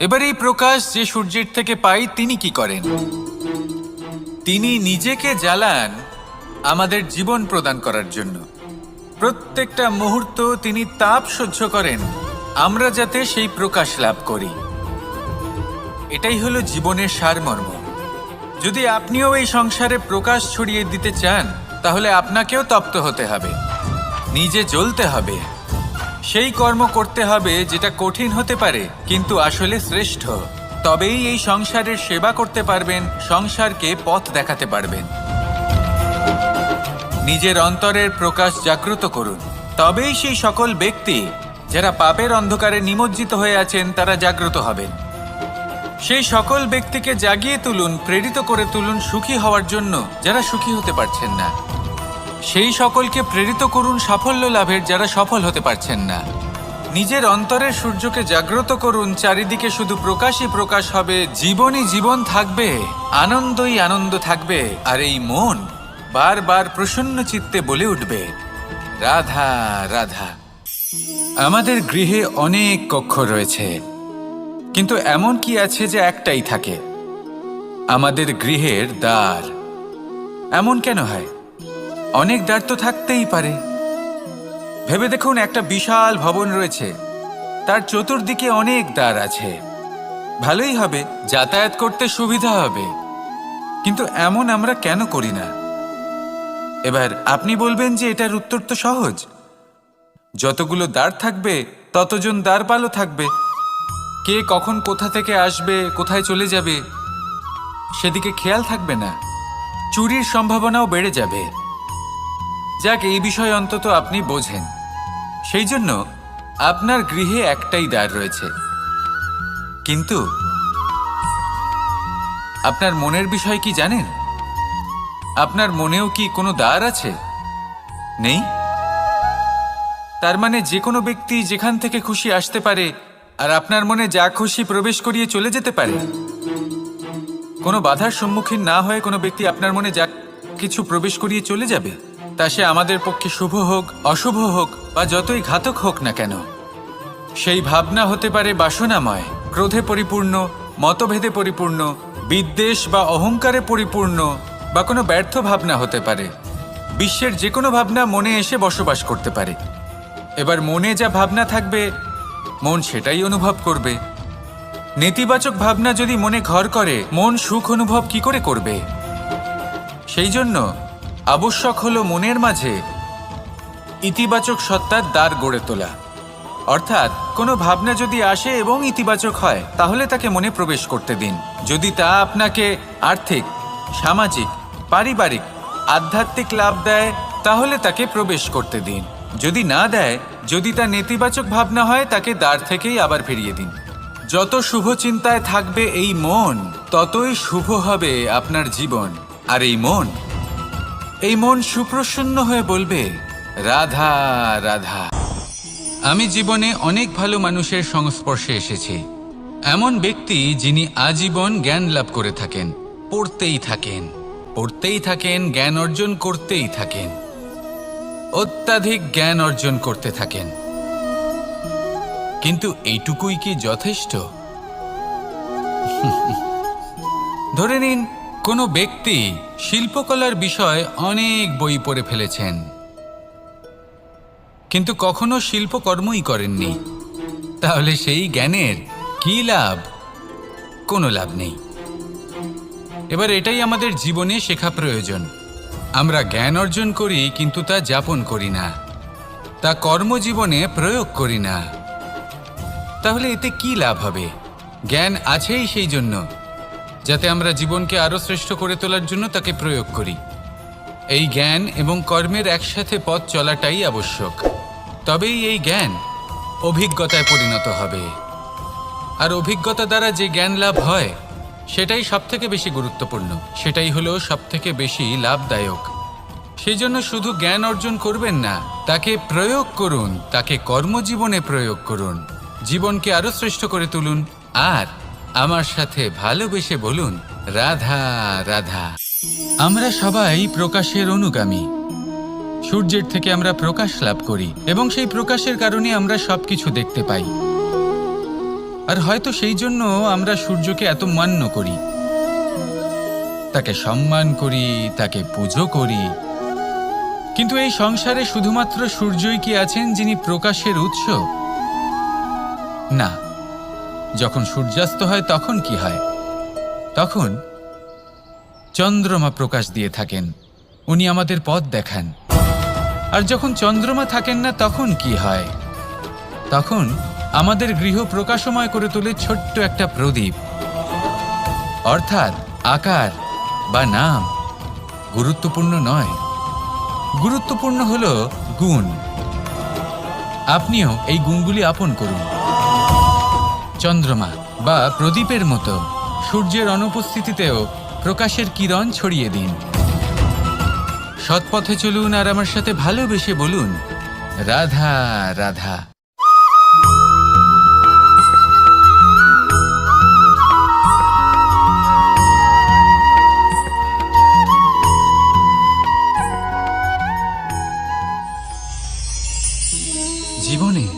এবার এই প্রকাশ যে সূর্যের থেকে পাই তিনি কি করেন? তিনি নিজেকে জ্বালান আমাদের জীবন প্রদান করার জন্য। প্রত্যেকটা মুহূর্ত তিনি তাপ সহ্য করেন, আমরা যাতে সেই প্রকাশ লাভ করি। এটাই হলো জীবনের সারমর্ম। যদি আপনিও এই সংসারে প্রকাশ ছড়িয়ে দিতে চান, তাহলে আপনাকেও তপ্ত হতে হবে। নিজে জ্বলতে হবে। সেই কর্ম করতে হবে যেটা কঠিন হতে পারে, কিন্তু আসলে শ্রেষ্ঠ। তবেই এই সংসারের সেবা করতে পারবেন, সংসারকে পথ দেখাতে পারবেন। নিজের অন্তরের প্রকাশ জাগ্রত করুন। তবেই সেই সকল ব্যক্তি, যারা পাপের অন্ধকারে নিমজ্জিত হয়ে আছেন, তারা জাগ্রত হবেন। সেই সকল ব্যক্তিকে জাগিয়ে তুলুন, প্রেরিত করে তুলুন সুখী হওয়ার জন্য, যারা সুখী হতে পারছেন না। সেই সকলকে প্রেরিত করুন সাফল্য লাভের যারা সফল হতে পারছেন না। নিজের অন্তরের সূর্যকে জাগ্রত করুন, চারিদিকে শুধু প্রকাশই প্রকাশ হবে, জীবনই জীবন থাকবে, আনন্দই আনন্দ থাকবে, আর এই মন বারবার প্রসন্ন চিত্তে বলে উঠবে, রাধা রাধা। আমাদের গৃহে অনেক কক্ষ রয়েছে, কিন্তু এমন কি আছে যে একটাই থাকে? আমাদের গৃহের দ্বার এমন কেন হয়? অনেক তো থাকতেই পারে। ভেবে দেখুন, একটা বিশাল ভবন রয়েছে। তার চতুর্দিকে অনেক দ্বার আছে। ভালোই হবে, যাতায়াত করতে সুবিধা হবে। কিন্তু এমন আমরা কেন করি না? এবার আপনি বলবেন যে এটার উত্তর তো সহজ। যতগুলো দ্বার থাকবে, ততজন দ্বারপালও থাকবে। কে কখন কোথা থেকে আসবে, কোথায় চলে যাবে, সেদিকে খেয়াল থাকবে না। চুরির সম্ভাবনাও বেড়ে যাবে। যাক, এই বিষয়ে অন্তত আপনি বোঝেন। সেই জন্য আপনার গৃহে একটাই দ্বার রয়েছে। কিন্তু আপনার মনের বিষয় কি জানেন? আপনার মনেও কি কোনো দ্বার আছে? নেই? তার মানে যে কোনো ব্যক্তি যেখান থেকে খুশি আসতে পারে আর আপনার মনে যা খুশি প্রবেশ করিয়ে চলে যেতে পারে। কোনো বাধার সম্মুখীন না হয়ে কোনো ব্যক্তি আপনার মনে যা কিছু প্রবেশ করিয়ে চলে যাবে। তা সে আমাদের পক্ষে শুভ হোক, অশুভ হোক বা যতই ঘাতক হোক না কেন। সেই ভাবনা হতে পারে বাসনাময়, ক্রোধে পরিপূর্ণ, মতভেদে পরিপূর্ণ, বিদ্বেষ বা অহংকারে পরিপূর্ণ বা কোনো ব্যর্থ ভাবনা হতে পারে। বিশ্বের যে কোনো ভাবনা মনে এসে বসবাস করতে পারে। এবার মনে যা ভাবনা থাকবে, মন সেটাই অনুভব করবে। নেতিবাচক ভাবনা যদি মনে ঘর করে, মন সুখ অনুভব কি করে করবে? সেই জন্য আবশ্যক হলো মনের মাঝে ইতিবাচক সত্তার দ্বার গড়ে তোলা। অর্থাৎ, কোনো ভাবনা যদি আসে এবং ইতিবাচক হয়, তাহলে তাকে মনে প্রবেশ করতে দিন। যদি তা আপনাকে আর্থিক, সামাজিক, পারিবারিক, আধ্যাত্মিক লাভ দেয়, তাহলে তাকে প্রবেশ করতে দিন। যদি না দেয়, যদি তা নেতিবাচক ভাবনা হয়, তাকে দ্বার থেকেই আবার ফিরিয়ে দিন। যত শুভ চিন্তায় থাকবে এই মন, ততই শুভ হবে আপনার জীবন। আর এই মন এই মন সুপ্রসন্ন হয়ে বলবে, রাধা রাধা। আমি জীবনে অনেক ভালো মানুষের সংস্পর্শে এসেছি। এমন ব্যক্তি যিনি আজীবন জ্ঞান লাভ করে থাকেন, পড়তেই থাকেন পড়তেই থাকেন, জ্ঞান অর্জন করতেই থাকেন, অত্যাধিক জ্ঞান অর্জন করতে থাকেন। কিন্তু এইটুকুই কি যথেষ্ট? ধরে নিন কোনো ব্যক্তি শিল্পকলার বিষয় অনেক বই পড়ে ফেলেছেন। কিন্তু কখনো শিল্পকর্মই করেননি। তাহলে সেই জ্ঞানের কি লাভ? কোনো লাভ নেই। এবার এটাই আমাদের জীবনে শেখা প্রয়োজন। আমরা জ্ঞান অর্জন করি, কিন্তু তা যাপন করি না। তা কর্মজীবনে প্রয়োগ করি না। তাহলে এতে কি লাভ হবে? জ্ঞান আছেই সেই জন্য। যাতে আমরা জীবনকে আরও শ্রেষ্ঠ করে তোলার জন্য তাকে প্রয়োগ করি। এই জ্ঞান এবং কর্মের একসাথে পথ চলাটাই আবশ্যক। তবেই এই জ্ঞান অভিজ্ঞতায় পরিণত হবে। আর অভিজ্ঞতা দ্বারা যে জ্ঞান লাভ হয়, সেটাই সব থেকে বেশি গুরুত্বপূর্ণ। সেটাই হলো সব থেকে বেশি লাভদায়ক। সেই জন্য শুধু জ্ঞান অর্জন করবেন না, তাকে প্রয়োগ করুন, তাকে কর্মজীবনে প্রয়োগ করুন। জীবনকে আরও শ্রেষ্ঠ করে তুলুন, আর আমার সাথে ভালোবেসে বলুন, রাধা রাধা। আমরা সবাই প্রকাশের অনুগামী। সূর্যের থেকে আমরা প্রকাশ লাভ করি এবং সেই প্রকাশের কারণে আমরা সবকিছু দেখতে পাই। আর হয়তো সেই জন্য আমরা সূর্যকে এত মান্য করি। তাকে সম্মান করি, তাকে পুজো করি। কিন্তু এই সংসারে শুধুমাত্র সূর্যই কি আছেন যিনি প্রকাশের উৎস? না। যখন সূর্যাস্ত হয়, তখন কি হয়? তখন চন্দ্রমা প্রকাশ দিয়ে থাকেন। উনি আমাদের পথ দেখান। আর যখন চন্দ্রমা থাকেন না, তখন কি হয়? তখন আমাদের গৃহ প্রকাশময় করে তোলে ছোট্ট একটা প্রদীপ। অর্থাৎ আকার বা নাম গুরুত্বপূর্ণ নয়। গুরুত্বপূর্ণ হল গুণ। আপনিও এই গুণগুলি আপন করুন। চন্দ্রমা বা প্রদীপের মতো। সূর্যের অনুপস্থিতিতেও প্রকাশের কিরণ ছড়িয়ে দিন। সৎপথে চলুন আর আমার সাথে ভালোবেসে বলুন, রাধা রাধা। জীবনে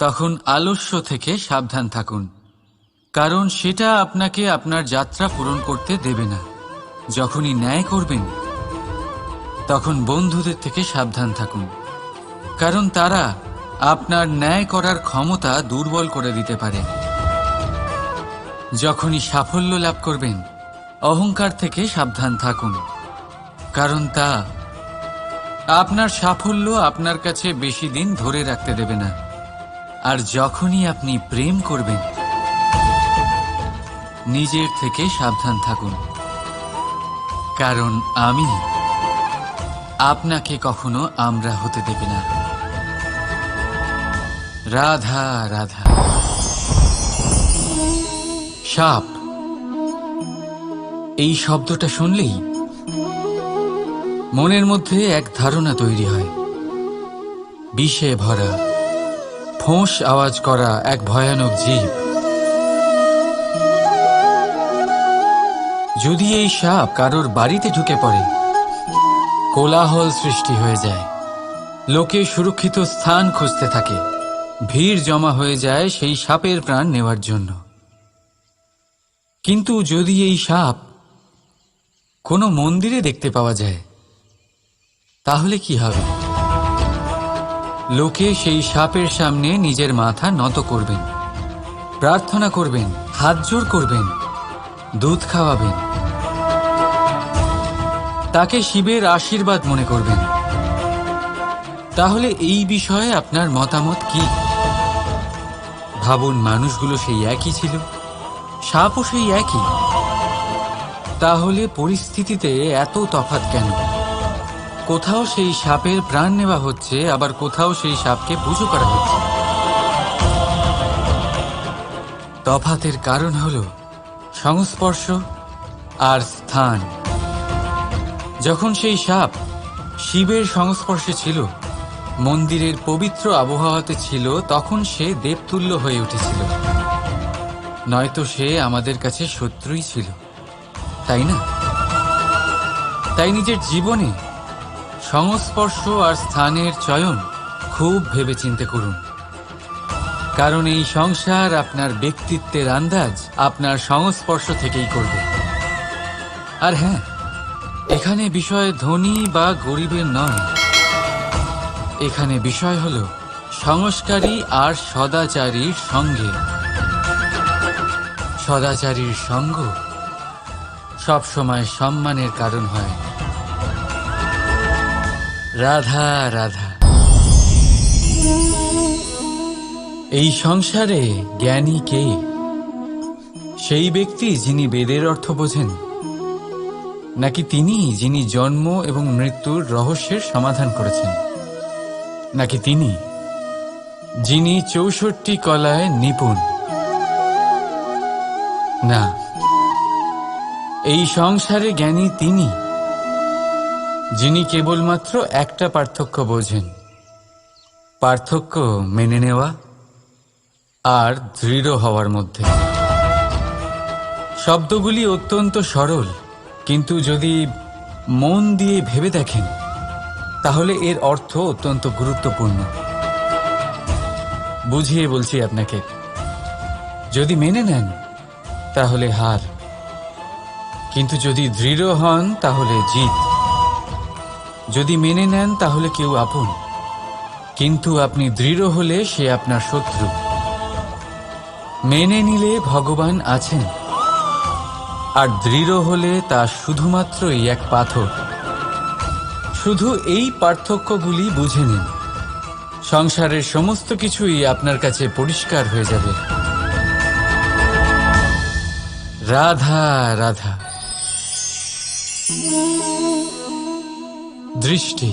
তখন আলস্য থেকে সাবধান থাকুন, কারণ সেটা আপনাকে আপনার যাত্রা পূরণ করতে দেবে না। যখনই ন্যায় করবেন, তখন বন্ধুদের থেকে সাবধান থাকুন, কারণ তারা আপনার ন্যায় করার ক্ষমতা দুর্বল করে দিতে পারে। যখনই সাফল্য লাভ করবেন, অহংকার থেকে সাবধান থাকুন, কারণ তা আপনার সাফল্য আপনার কাছে বেশি দিন ধরে রাখতে দেবে না। আর যখনই আপনি প্রেম করবেন, নিজের থেকে সাবধান থাকুন। কারণ আমি আপনাকে কখনো আমরা হতে দেবে না। রাধা রাধা। সাপ। এই শব্দটা শুনলেই মনের মধ্যে এক ধারণা তৈরি হয়। বিষে ভরা। ফোঁস আওয়াজ করা এক ভয়ানক জীব। যদি এই সাপ কারোর বাড়িতে ঢুকে পড়ে, কোলাহল সৃষ্টি হয়ে যায়। লোকে সুরক্ষিত স্থান খুঁজতে থাকে। ভিড় জমা হয়ে যায় সেই সাপের প্রাণ নেওয়ার জন্য। কিন্তু যদি এই সাপ কোনো মন্দিরে দেখতে পাওয়া যায়, তাহলে কি হবে? লোকে সেই সাপের সামনে নিজের মাথা নত করবেন, প্রার্থনা করবেন, হাত জোর করবেন, দুধ খাওয়াবেন। তাকে শিবের আশীর্বাদ মনে করবেন। তাহলে এই বিষয়ে আপনার মতামত কি? ভাবুন, মানুষগুলো সেই একই ছিল, সাপও সেই একই। তাহলে পরিস্থিতিতে এত তফাৎ কেন? কোথাও সেই সাপের প্রাণ নেওয়া হচ্ছে, আবার কোথাও সেই সাপকে পুজো করা হচ্ছে। তফাতের কারণ হল সংস্পর্শ আর স্থান। যখন সেই সাপ শিবের সংস্পর্শে ছিল, মন্দিরের পবিত্র আবহাওয়াতে ছিল, তখন সে দেবতুল্য হয়ে উঠেছিল। নয়তো সে আমাদের কাছে শত্রুই ছিল, তাই না? তাই নিজের জীবনে সংস্পর্শ আর স্থানের চয়ন খুব ভেবেচিন্তে করুন। কারণ এই সংসার আপনার ব্যক্তিত্বের আন্দাজ আপনার সংস্পর্শ থেকেই করবে। আর হ্যাঁ এখানে বিষয় ধনী বা গরিবের নয়। এখানে বিষয় হল সংস্কারী আর সদাচারীর সঙ্গে। সদাচারীর সঙ্গ সবসময় সম্মানের কারণ হয়। রাধা রাধা। এই সংসারে জ্ঞানী কে? সেই ব্যক্তি যিনি বেদের অর্থ বোঝেন, নাকি তিনি যিনি জন্ম এবং মৃত্যুর রহস্যের সমাধান করেছেন? নাকি তিনি যিনি চৌষট্টি কলায় নিপুণ? না, এই সংসারে জ্ঞানী তিনি যিনি কেবলমাত্র একটা পার্থক্য বোঝেন। পার্থক্য মেনে নেওয়া আর দৃঢ় হওয়ার মধ্যে। শব্দগুলি অত্যন্ত সরল, কিন্তু যদি মন দিয়ে ভেবে দেখেন, তাহলে এর অর্থ অত্যন্ত গুরুত্বপূর্ণ। বুঝিয়ে বলছি আপনাকে, যদি মেনে নেন, তাহলে হার। কিন্তু যদি দৃঢ় হন, তাহলে জিত। যদি মেনে নেন, তাহলে কেউ আপন। কিন্তু আপনি দৃঢ় হলে সে আপনার শত্রু। মেনে নিলে ভগবান আছেন। আর দৃঢ় হলে তা শুধুমাত্রই এক পাথর। শুধু এই পার্থক্যগুলি বুঝে নিন। সংসারের সমস্ত কিছুই আপনার কাছে পরিষ্কার হয়ে যাবে। রাধা রাধা। দৃষ্টি।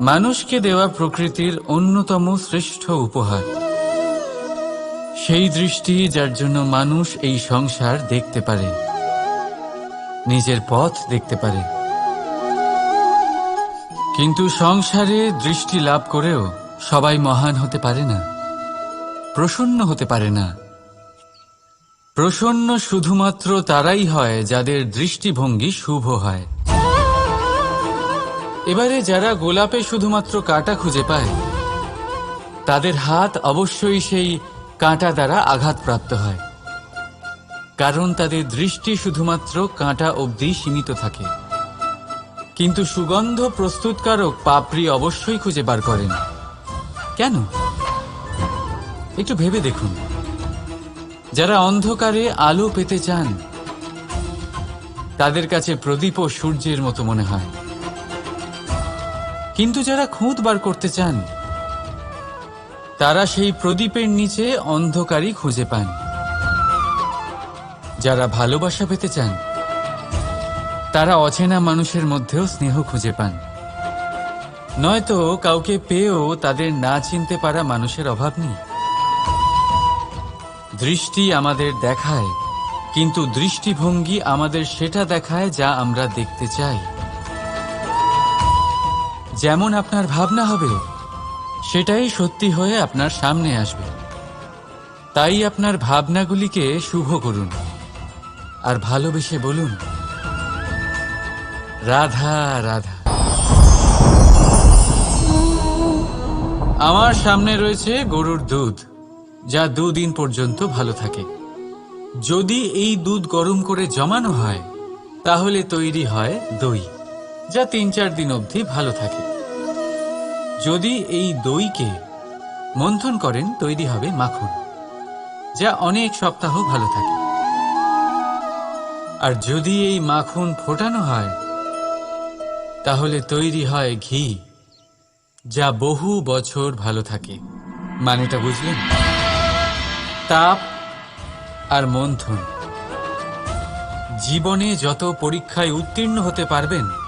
মানুষকে দেওয়া প্রকৃতির অন্যতম শ্রেষ্ঠ উপহার। সেই দৃষ্টি যার জন্য মানুষ এই সংসার দেখতে পারে, নিজের পথ দেখতে পারে। কিন্তু সংসারে দৃষ্টি লাভ করেও সবাই মহান হতে পারে না, প্রসন্ন হতে পারে না। প্রসন্ন শুধুমাত্র তারাই হয় যাদের দৃষ্টিভঙ্গি শুভ হয়। এবারে যারা গোলাপে শুধুমাত্র কাঁটা খুঁজে পায়, তাদের হাত অবশ্যই সেই কাঁটা দ্বারা আঘাতপ্রাপ্ত হয়, কারণ তাদের দৃষ্টি শুধুমাত্র কাঁটা অবধি সীমিত থাকে। কিন্তু সুগন্ধ প্রস্তুতকারক পাপড়ি অবশ্যই খুঁজে বার করেন কেন? একটু ভেবে দেখুন। যারা অন্ধকারে আলো পেতে চান, তাদের কাছে প্রদীপ ও সূর্যের মতো মনে হয়। কিন্তু যারা খুঁত বার করতে চান, তারা সেই প্রদীপের নিচে অন্ধকারই খুঁজে পান। যারা ভালোবাসা পেতে চান, তারা অচেনা মানুষের মধ্যেও স্নেহ খুঁজে পান। নয়তো কাউকে পেয়েও তাদের না চিনতে পারা মানুষের অভাব নেই। দৃষ্টি আমাদের দেখায়, কিন্তু দৃষ্টিভঙ্গি আমাদের সেটা দেখায় যা আমরা দেখতে চাই। যেমন আপনার ভাবনা হবে, সেটাই সত্যি হয়ে আপনার সামনে আসবে। তাই আপনার ভাবনাগুলিকে শুভ করুন, আর ভালোবেসে বলুন, রাধা রাধা। আমার সামনে রয়েছে গরুর দুধ, যা দুদিন পর্যন্ত ভালো থাকে। যদি এই দুধ গরম করে জমানো হয়, তাহলে তৈরি হয় দই, যা তিন চার দিন অবধি ভালো থাকে। যদি এই দইকে মন্থন করেন, তৈরি হবে মাখন, যা অনেক সপ্তাহ ভালো থাকে। আর যদি এই মাখন ফোটানো হয়, তাহলে তৈরি হয় ঘি, যা বহু বছর ভালো থাকে। মানেটা বুঝলেন? তাপ আর মন্থন। জীবনে যত পরীক্ষায় উত্তীর্ণ হতে পারবেন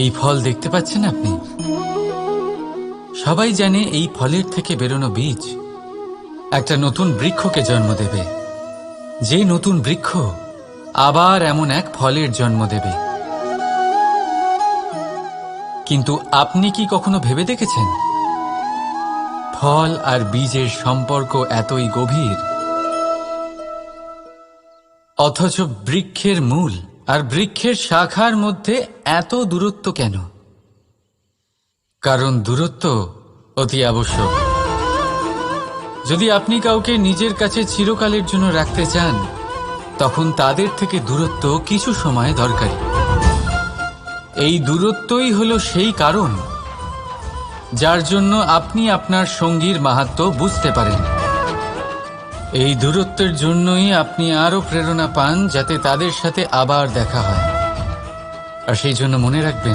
এই ফল দেখতে পাচ্ছেন আপনি? সবাই জানে এই ফলের থেকে বেরোনো বীজ। একটা নতুন বৃক্ষকে জন্ম দেবে। যে নতুন বৃক্ষ আবার এমন এক ফলের জন্ম দেবে। কিন্তু আপনি কি কখনো ভেবে দেখেছেন? ফল আর বীজের সম্পর্ক এতই গভীর। অথচ বৃক্ষের মূল আর বৃক্ষের শাখার মধ্যে এত দূরত্ব কেন? কারণ দূরত্ব অতি আবশ্যক। যদি আপনি কাউকে নিজের কাছে চিরকালের জন্য রাখতে চান, তখন তাদের থেকে দূরত্ব কিছু সময় দরকারি। এই দূরত্বই হলো সেই কারণ, যার জন্য আপনি আপনার সঙ্গীর মাহাত্ম বুঝতে পারেন। এই দূরত্বের জন্যই আপনি আরও প্রেরণা পান যাতে তাদের সাথে আবার দেখা হয়। আর সেই জন্য মনে রাখবেন,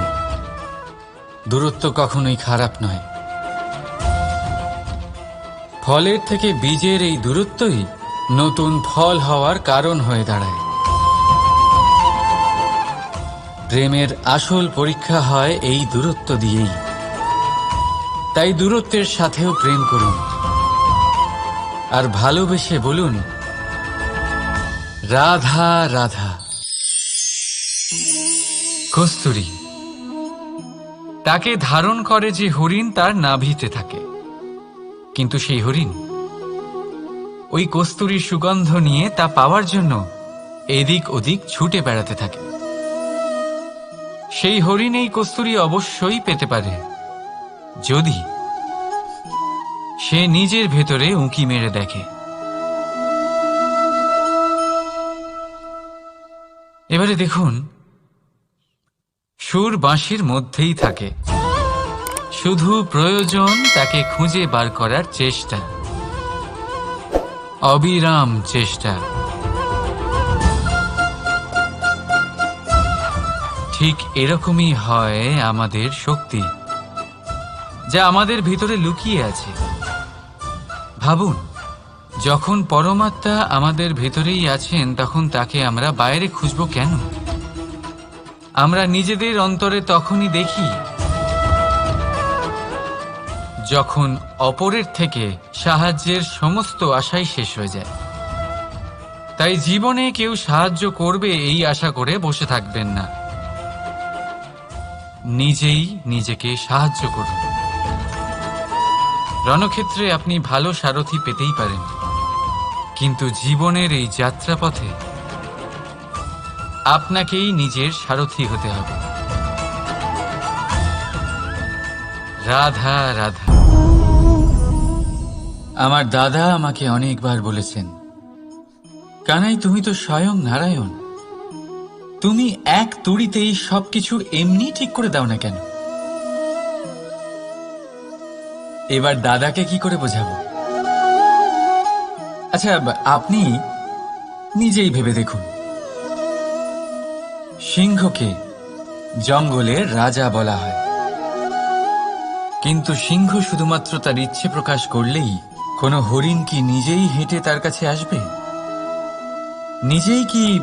দূরত্ব কখনোই খারাপ নয়। ফলের থেকে বীজের এই দূরত্বই নতুন ফল হওয়ার কারণ হয়ে দাঁড়ায়। প্রেমের আসল পরীক্ষা হয় এই দূরত্ব দিয়েই। তাই দূরত্বের সাথেও প্রেম করুন। আর ভালোবেসে বলুন, রাধা রাধা। কস্তুরী, তাকে ধারণ করে যে হরিণ তার নাভিতে থাকে। কিন্তু সেই হরিণ, ওই কস্তুরীর সুগন্ধ নিয়ে তা পাওয়ার জন্য এদিক ওদিক ছুটে বেড়াতে থাকে। সেই হরিণ এই কস্তুরী অবশ্যই পেতে পারে। যদি সে নিজের ভেতরে উঁকি মেরে দেখে। এবারে দেখুন, সুর বাঁশির মধ্যেই থাকে। শুধু প্রয়োজন তাকে খুঁজে বার করার চেষ্টা। অবিরাম চেষ্টা। ঠিক এরকমই হয় আমাদের শক্তি, যা আমাদের ভিতরে লুকিয়ে আছে। ভাবুন, যখন পরমাত্মা আমাদের ভেতরেই আছেন, তখন তাকে আমরা বাইরে খুঁজব কেন? আমরা নিজেদের অন্তরে তখনই দেখি, যখন অপরের থেকে সাহায্যের সমস্ত আশাই শেষ হয়ে যায়। তাই জীবনে কেউ সাহায্য করবে এই আশা করে বসে থাকবেন না। নিজেই নিজেকে সাহায্য করুন। রণক্ষেত্রে আপনি ভালো সারথি পেতেই পারেন। কিন্তু জীবনের এই যাত্রাপথে আপনাকেই নিজের সারথি হতে হবে। রাধা রাধা। আমার দাদা আমাকে অনেকবার বলেছেন, কানাই, তুমি তো স্বয়ং নারায়ণ। তুমি এক তুড়িতেই সবকিছু এমনি ঠিক করে দাও না কেন? এবার দাদাকে কি করে বোঝাবো? আচ্ছা আপনি নিজেই ভেবে দেখুন। সিংহকে জঙ্গলের রাজা বলা হয়। কিন্তু সিংহ শুধুমাত্র তার ইচ্ছে প্রকাশ করলেই কোনো হরিণ কি নিজেই হেঁটে তার কাছে আসবে? নিজেই কি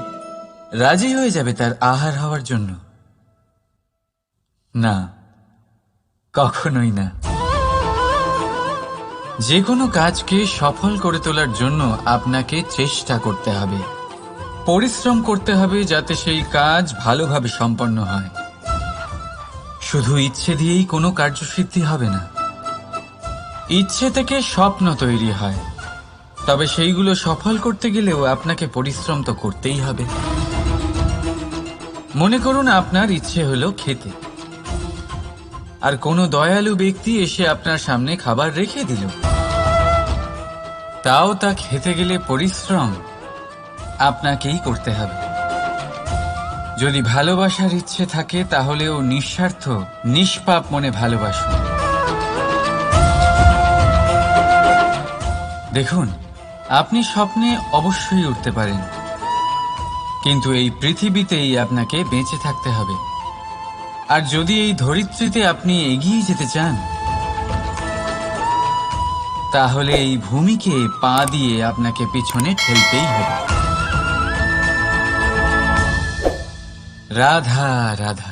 রাজি হয়ে যাবে তার আহার হওয়ার জন্য? না, কখনোই না। যে কোনো কাজকে সফল করে তোলার জন্য আপনাকে চেষ্টা করতে হবে। পরিশ্রম করতে হবে যাতে সেই কাজ ভালোভাবে সম্পন্ন হয়। শুধু ইচ্ছে দিয়েই কোনো কার্যসিদ্ধি হবে না। ইচ্ছে থেকে স্বপ্ন তৈরি হয়। তবে সেইগুলো সফল করতে গেলেও আপনাকে পরিশ্রম তো করতেই হবে। মনে করুন, আপনার ইচ্ছে হলো খেতে। আর কোনো দয়ালু ব্যক্তি এসে আপনার সামনে খাবার রেখে দিল। তাও তা খেতে গেলে পরিশ্রম আপনাকেই করতে হবে। যদি ভালোবাসার ইচ্ছে থাকে, তাহলেও নিঃস্বার্থ, নিষ্পাপ মনে ভালোবাসুন। দেখুন, আপনি স্বপ্নে অবশ্যই উঠতে পারেন। কিন্তু এই পৃথিবীতেই আপনাকে বেঁচে থাকতে হবে। আর যদি এই ধরিত্রীতে আপনি এগিয়ে যেতে চান, তাহলে এই ভূমিকে পা দিয়ে আপনাকে পিছনে ঠেলতেই হবে। রাধা রাধা।